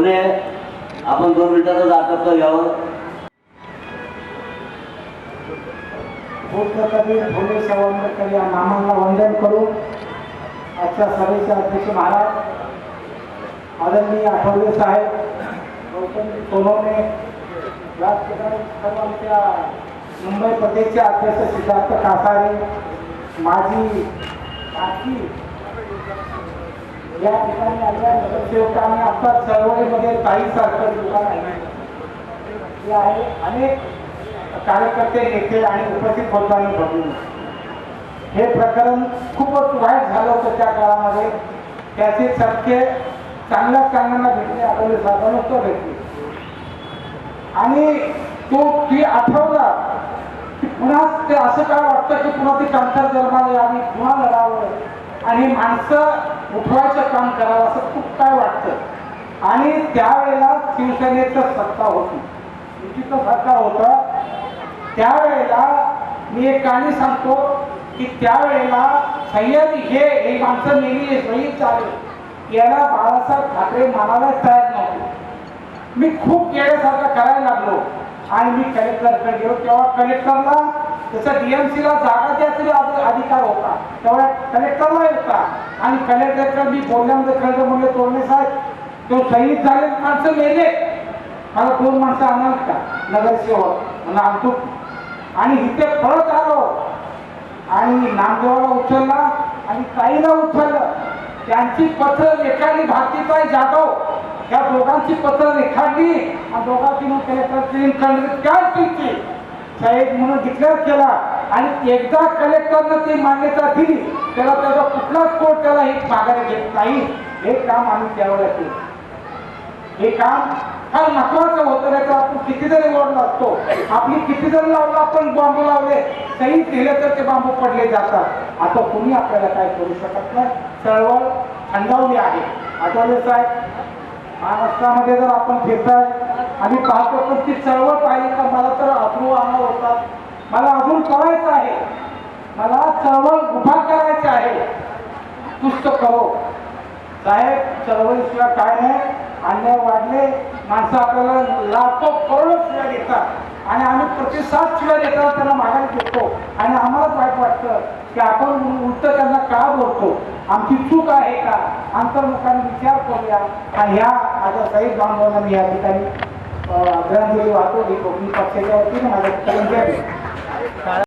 ढोले आपण दोन मिनिटाचं दाखवतो घ्यावं बुद्धकवी फुले सावंतकर या नामांना वंदन करू. आजच्या सभेचे अध्यक्ष महाराज आदरणीय आठवले साहेब गौतमजी सोनवणे या ठिकाणी सर्व आमच्या मुंबई प्रदेशचे अध्यक्ष सिद्धार्थ कासारे माझी माजी या ठिकाणी आलेल्या नगरसेवकांनी आता चळवळीमध्ये काही सारखं दुकान आहे. आहे अनेक कार्यकर्ते नेते आणि उपस्थित होताना बघून हे प्रकरण खूपच वाईट झालं होतं त्या काळामध्ये. त्याचे सारखे चांगल्या चांगल्यांना भेटले आपल्याला साधारण तो भेटले. आणि तो ती आठवला की पुन्हा ते असं काय वाटतं की पुन्हा ती कांतर जन्माला यावी पुन्हा लढावं? आणि माणसं उठवायचं काम करावं असं खूप काय वाटतं. आणि त्यावेळेला शिवसेनेचं सत्ता होती. युतीचं सत्ता होतं. त्यावेळेला मी एक कहाणी सांगतो की त्यावेळेला सय्यद हे हे माणसं नेली हे शहीद याला बाळासाहेब ठाकरे मानायला तयार नव्हते. मी खूप येण्यासारखं करायला लागलो. आणि मी कलेक्टरकडे गेलो. तेव्हा कलेक्टरला त्याचा डीएमसीला जागा द्यायचा तरी अधिकार तेव्हा तेव्हा कलेक्टरला होता आणि कलेक्टरकडे मी बोलल्यामध्ये कळलं म्हणलं तोडणे साहेब तो शहीद झाले माणसं मेले. मला दोन माणसं आणाल का नगरसेवक मला आणतो आणि इथे परत आलो. आणि नामदेवाला उचलला आणि ताईला उचललं. त्यांची पत्र रेखाडली भारतीताई जाधव. या दोघांची पत्र रेखाडली आणि दोघांची मग कलेक्टर काय तुमची? साहेब म्हणून डिक्लेअर केला. आणि एकदा कलेक्टरनं ती मान्यता दिली त्याला त्याचा कुठलाच कोर्ट त्याला हे माघारी घेत नाही. हे काम आम्ही त्यावेळेला केलं. हे काम फार महत्वाचं होतं नाही तर आपण किती जरी ओढला असतो आपली किती जण लावलं आपण बांबू लावले काही केले तर ते बांबू पडले जातात. आता कुणी आपल्याला काय करू शकत नाही? चळवळ थंडावली आहे. आठवले साहेब महाराष्ट्रामध्ये जर आपण फिरताय आणि पाहतो तर ती चळवळ पाहिली का मला तर अथरू आणा होतात मला अजून करायचं आहे मला चळवळ उभा करायची आहे. पुस्तक करो. साहेब चळवळीशिवाय काय नाही. अन्याय वाढले माणसं आपल्याला लाखो करोडो शिवाय देतात. आणि आम्ही प्रतिसाद शिवाय देताना त्यांना मागायला घेतो. आणि आम्हालाच वाईट वाटतं की आपण उलट त्यांना का बोलतो? आमची चूक आहे का? अंतर्मुखाने विचार करूया. आणि ह्या माझ्या साईब बांधवांना मी या ठिकाणी अं, आदरांजली वाहतो. ही कोकणी पक्षाच्या वतीने माझ्या